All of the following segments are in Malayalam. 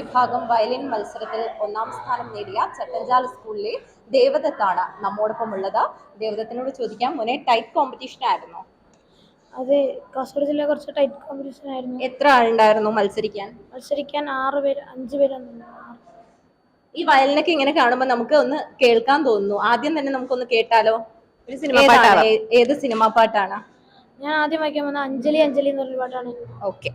വിഭാഗം വയലിൻ മത്സരത്തിൽ ഒന്നാം സ്ഥാനം നേടിയ ചട്ടഞ്ചാൽ സ്കൂളിലെ ദേവദത്താണ് നമ്മോടൊപ്പം ഉള്ളത് ദേവദത്തിനോട് ചോദിക്കാം മുന്നേ ടൈറ്റ് കോമ്പറ്റീഷൻ ആയിരുന്നു? അത് കാസർഗോഡ് ജില്ല കുറച്ച് ടൈറ്റ് കോമ്പറ്റീഷൻ ആയിരുന്നു. എത്ര ആളുണ്ടായിരുന്നു മത്സരിക്കാൻ? മത്സരിക്കാൻ ആറ് പേര് അഞ്ച് പേരാണ് തോന്നുന്നു. ഈ വയലിനൊക്കെ ഇങ്ങനെ കാണുമ്പോൾ നമുക്ക് ഒന്ന് കേൾക്കാൻ തോന്നുന്നു. ആദ്യം തന്നെ നമുക്കൊന്ന് കേട്ടാലോ? ഒരു സിനിമ? പാട്ടാണ്? ഏത് സിനിമാ പാട്ടാണ്? ഞാൻ ആദ്യം വായിക്കാൻ വന്ന അഞ്ജലി അഞ്ജലി എന്ന് പറഞ്ഞ പാട്ടാണ്. ഓക്കെ.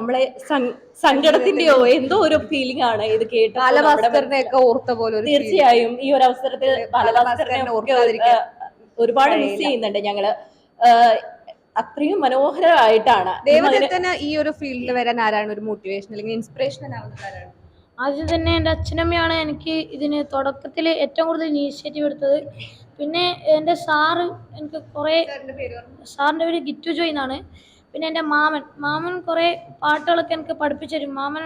നമ്മളെ സങ്- സങ്കടത്തിന്റെയോ എന്തോ ഒരു ഫീലിംഗ് ആണ് ഇത് കേട്ട് ബാലഭാസ്കറിനെ ഒക്കെ ഓർത്ത പോലെ. തീർച്ചയായും ഈ ഒരു അവസരത്തിൽ ബാലഭാസ്കറിനെ ഒക്കെ, ഒരുപാട് മിസ് ചെയ്യുന്നുണ്ട് ഞങ്ങൾ. അത്രയും മനോഹരമായിട്ടാണ്. ദേവദത്തന് ഈ ഒരു ഫീൽഡിൽ വരാൻ ആരാണ് ഒരു മോട്ടിവേഷൻ അല്ലെങ്കിൽ ഇൻസ്പിറേഷൻ ആരാണ്? ആദ്യം തന്നെ എന്റെ അച്ഛനമ്മയാണ് എനിക്ക് ഇതിന് തുടക്കത്തിൽ ഏറ്റവും കൂടുതൽ ഇനീഷ്യേറ്റീവ് എടുത്തത്. പിന്നെ എന്റെ സാറ് എനിക്ക് കുറേ സാറിന്റെ പേര് ഗിറ്റു ജോയ് എന്നാണ്. പിന്നെ എന്റെ മാമൻ മാമൻ കുറേ പാട്ടുകളൊക്കെ എനിക്ക് പഠിപ്പിച്ചു തരും മാമൻ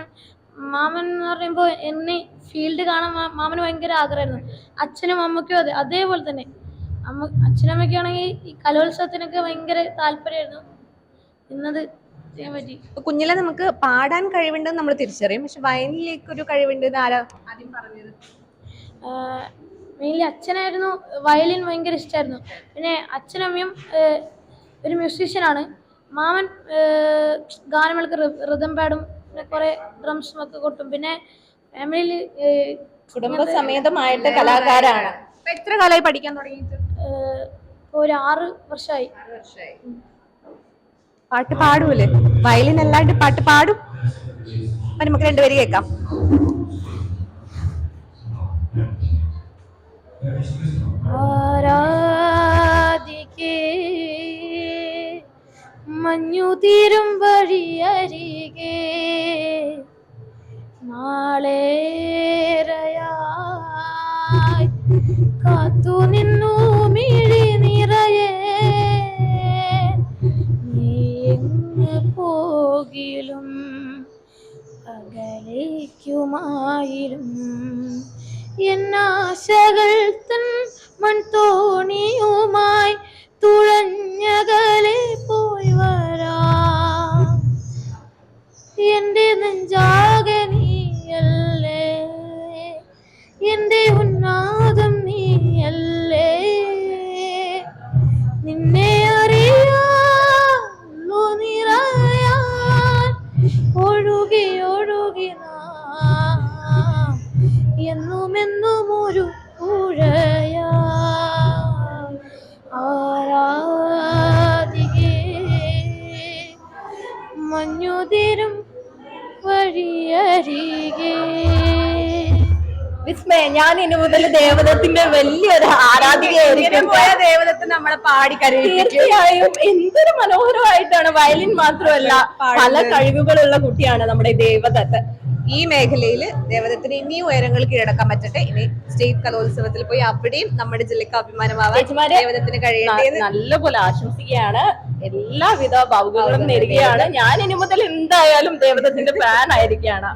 മാമൻ എന്ന് പറയുമ്പോൾ എന്നെ ഫീൽഡ് കാണാൻ മാമന് ഭയങ്കര ആഗ്രഹമായിരുന്നു. അച്ഛനും അമ്മയ്ക്കും അതെ അതേപോലെ തന്നെ. അമ്മ അച്ഛനമ്മയ്ക്കാണെങ്കിൽ ഈ കലോത്സവത്തിനൊക്കെ ഭയങ്കര താല്പര്യമായിരുന്നു. ഇന്നത് ചെയ്യാൻ പറ്റി. കുഞ്ഞിലെ നമുക്ക് പാടാൻ കഴിവുണ്ടെന്ന് നമ്മൾ തിരിച്ചറിയും. പക്ഷെ വയലിലേക്ക് ഒരു കഴിവുണ്ടെന്ന് ആരാ ആദ്യം പറഞ്ഞത്? മെയിൻലി അച്ഛനായിരുന്നു. വയലിൻ ഭയങ്കര ഇഷ്ടമായിരുന്നു പിന്നെ അച്ഛനമ്മയും ഒരു മ്യൂസീഷ്യനാണ് മാമൻ ഗാനങ്ങൾക്ക് ഗാനമേളക്ക് റിതം പാടും പിന്നെ കുറെ ഡ്രംസും ഒക്കെ കൊട്ടും. പിന്നെ ഫാമിലിയിൽ കുടുംബസമേതമായിട്ട് കലാകാരാണ്. എത്ര കാലമായി പഠിക്കാൻ തുടങ്ങിയിട്ട്? ഒരു ആറ് വർഷമായി പാട്ട് പാടൂലേ? വയലിൻ അല്ലാണ്ട് പാട്ട് പാടും? അപ്പൊ നമുക്ക് രണ്ടുപേര് കേൾക്കാം. ആരാധിക്കേ മഞ്ഞു തീരും വഴിയരികെ നാളേറയായി കാത്തു നിന്നു മിഴി നിറയെ. നീ പോകിലും അകലേക്കുമായിരും. എന്നാശകൾ തൻ മൺതോണിയുമായി തുഴഞ്ഞകലെ പോയി വരാം. എന്നുമെന്നും ഒരു പുഴയ ആരാധികേ മഞ്ഞുതിരും വഴിയരികെ. വിസ്മയ ഞാൻ ഇനി മുതൽ ദേവതത്തിന്റെ വലിയൊരു ആരാധികയായിരിക്കും. പോയ ദേവദത്ത് നമ്മളെ പാടി തീർച്ചയായും എന്തൊരു മനോഹരമായിട്ടാണ് വയലിൻ മാത്രമല്ല പല കഴിവുകളുള്ള കുട്ടിയാണ് നമ്മുടെ ദേവദത്ത് ഈ മേഖലയിൽ ദേവദത്തിന് ഇനിയും ഉയരങ്ങൾ കീഴടക്കാൻ പറ്റട്ടെ. ഇനി സ്റ്റേറ്റ് കലോത്സവത്തിൽ പോയി അവിടെയും നമ്മുടെ ജില്ലക്ക് അഭിമാനമാവാൻ ദേവദത്തിന് കഴിയട്ടെ നല്ലപോലെ ആശംസിക്കുകയാണ്. എല്ലാവിധ ഭാവുകങ്ങളും നേരുകയാണ്. ഞാൻ ഇനി മുതൽ എന്തായാലും ദേവദത്തിന്റെ ഫാൻ ആയിരിക്കുകയാണ്.